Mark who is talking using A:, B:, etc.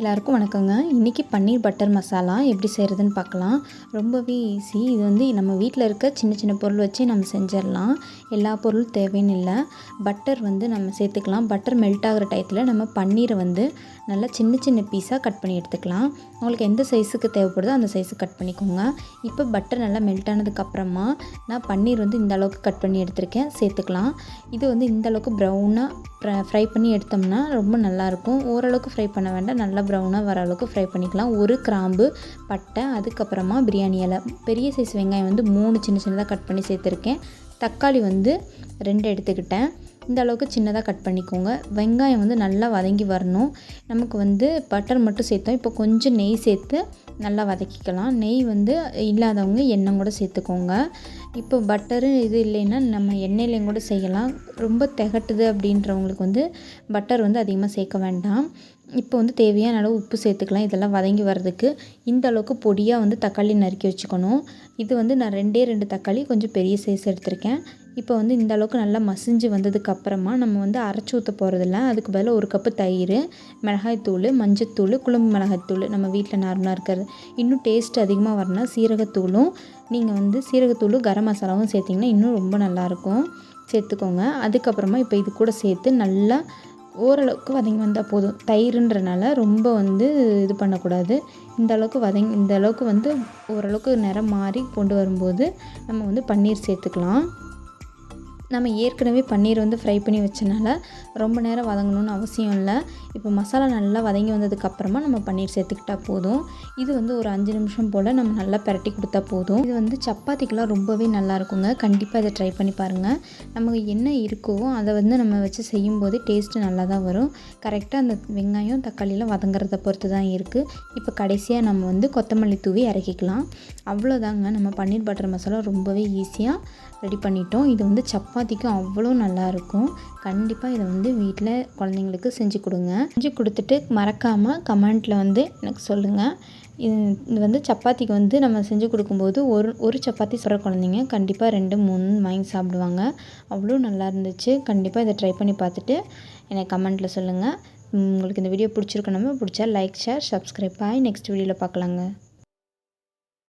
A: எல்லாருக்கும் வணக்கங்க. இன்றைக்கி பன்னீர் பட்டர் மசாலா எப்படி செய்கிறதுன்னு பார்க்கலாம். ரொம்பவே ஈஸி இது வந்து நம்ம வீட்டில் இருக்க சின்ன சின்ன பொருள் வச்சு நம்ம செஞ்சிடலாம். எல்லா பொருளும் தேவைன்னு இல்லை. பட்டர் வந்து நம்ம சேர்த்துக்கலாம். பட்டர் மெல்ட் ஆகிற டயத்தில் நம்ம பன்னீரை வந்து நல்லா சின்ன சின்ன பீஸாக கட் பண்ணி எடுத்துக்கலாம். உங்களுக்கு எந்த சைஸுக்கு தேவைப்படுதோ அந்த சைஸுக்கு கட் பண்ணிக்கோங்க. இப்போ பட்டர் நல்லா மெல்ட் ஆனதுக்கப்புறமா நான் பன்னீர் வந்து இந்த அளவுக்கு கட் பண்ணி எடுத்திருக்கேன். சேர்த்துக்கலாம். இது வந்து இந்த அளவுக்கு ப்ரௌனாக ஃப்ரை பண்ணி எடுத்தோம்னா ரொம்ப நல்லாயிருக்கும் ஓரளவுக்கு ஃப்ரை பண்ண வேண்டாம். நல்லா ப்ரௌனாக வர அளவுக்கு ஃப்ரை பண்ணிக்கலாம். ஒரு கிராம்பு பட்டை அதுக்கப்புறமா பிரியாணி இலை. பெரிய சைஸ் வெங்காயம் வந்து மூணு சின்ன சின்னதாக கட் பண்ணி சேர்த்துருக்கேன். தக்காளி வந்து ரெண்டு எடுத்துக்கிட்டேன். இந்த அளவுக்கு சின்னதாக கட் பண்ணிக்கோங்க. வெங்காயம் வந்து நல்லா வதங்கி வரணும். நமக்கு வந்து பட்டர் மட்டும் சேர்த்தோம். இப்போ கொஞ்சம் நெய் சேர்த்து நல்லா வதக்கிக்கலாம். நெய் வந்து இல்லாதவங்க எண்ணெய் கூட சேர்த்துக்கோங்க. இப்போ பட்டரு இது இல்லைன்னா நம்ம எண்ணெயிலையும் கூட செய்யலாம். ரொம்ப திகட்டுது அப்படின்றவங்களுக்கு வந்து பட்டர் வந்து அதிகமாக சேர்க்க வேண்டாம். இப்போ வந்து தேவையான அளவு உப்பு சேர்த்துக்கலாம். இதெல்லாம் வதங்கி வர்றதுக்கு இந்த அளவுக்கு பொடியாக வந்து தக்காளி நறுக்கி வச்சுக்கணும். இது வந்து நான் ரெண்டே ரெண்டு தக்காளி கொஞ்சம் பெரிய சைஸ் எடுத்திருக்கேன். இப்போ வந்து இந்த அளவுக்கு நல்லா மசிஞ்சு வந்ததுக்கு அப்புறமா நம்ம வந்து அரைச்சி ஊற்ற போகிறதில்ல அதுக்கு பதிலாக ஒரு கப்பு தயிர் மிளகாய்த்தூள் மஞ்சத்தூள் குழம்பு மிளகாய்த்தூள் நம்ம வீட்டில் நார்மலாக இருக்கிறது. இன்னும் டேஸ்ட் அதிகமாக வரணும்னா சீரகத்தூளும் நீங்கள் வந்து சீரகத்தூள் கரம் மசாலாவும் சேர்த்திங்கன்னா இன்னும் ரொம்ப நல்லாயிருக்கும். சேர்த்துக்கோங்க. அதுக்கப்புறமா இப்போ இது கூட சேர்த்து நல்லா ஓரளவுக்கு வதங்கி வந்தால் போதும். தயிர்ன்றனால ரொம்ப வந்து இது பண்ணக்கூடாது. இந்த அளவுக்கு வதங்கி இந்த அளவுக்கு வந்து ஓரளவுக்கு நிறம் மாறி கொண்டு வரும்போது நம்ம வந்து பன்னீர் சேர்த்துக்கலாம். நம்ம ஏற்கனவே பன்னீர் வந்து ஃப்ரை பண்ணி வச்சனால ரொம்ப நேரம் வதங்கணும்னு அவசியம் இல்லை. இப்போ மசாலா நல்லா வதங்கி வந்ததுக்கப்புறமா நம்ம பன்னீர் சேர்த்துக்கிட்டா போதும். இது வந்து ஒரு அஞ்சு நிமிஷம் போல் நம்ம நல்லா பரட்டி கொடுத்தா போதும். இது வந்து சப்பாத்திக்கெலாம் ரொம்பவே நல்லா இருக்குங்க கண்டிப்பாக இதை ட்ரை பண்ணி பாருங்கள் நமக்கு என்ன இருக்கோ அதை வந்து நம்ம வச்சு செய்யும்போது டேஸ்ட்டு நல்லா தான் வரும் கரெக்டாக அந்த வெங்காயம் தக்காளியெலாம் வதங்குறத பொறுத்து தான் இருக்குது இப்போ கடைசியாக நம்ம வந்து கொத்தமல்லி தூவி இறக்கிக்கலாம். அவ்வளோதாங்க நம்ம பன்னீர் பட்டர் மசாலா ரொம்பவே ஈஸியாக ரெடி பண்ணிட்டோம். இது வந்து சப்பாத்திக்கும் அவ்வளோ நல்லாயிருக்கும். கண்டிப்பாக இதை வந்து வீட்டில் குழந்தைங்களுக்கு செஞ்சு கொடுங்க. செஞ்சு கொடுத்துட்டு மறக்காமல் கமெண்ட்டில் வந்து எனக்கு சொல்லுங்கள் இது வந்து சப்பாத்திக்கு வந்து நம்ம செஞ்சு கொடுக்கும்போது ஒரு ஒரு சப்பாத்தி சொல்கிற குழந்தைங்க கண்டிப்பாக ரெண்டு மூணு வாங்கி சாப்பிடுவாங்க. அவ்வளோ நல்லா இருந்துச்சு கண்டிப்பாக இதை ட்ரை பண்ணி பார்த்துட்டு எனக்கு கமெண்ட்டில் சொல்லுங்கள் உங்களுக்கு இந்த வீடியோ பிடிச்சிருக்கணுமே பிடிச்சா லைக் ஷேர் சப்ஸ்கிரைப். ஆகி நெக்ஸ்ட் வீடியோவில் பார்க்கலாங்க.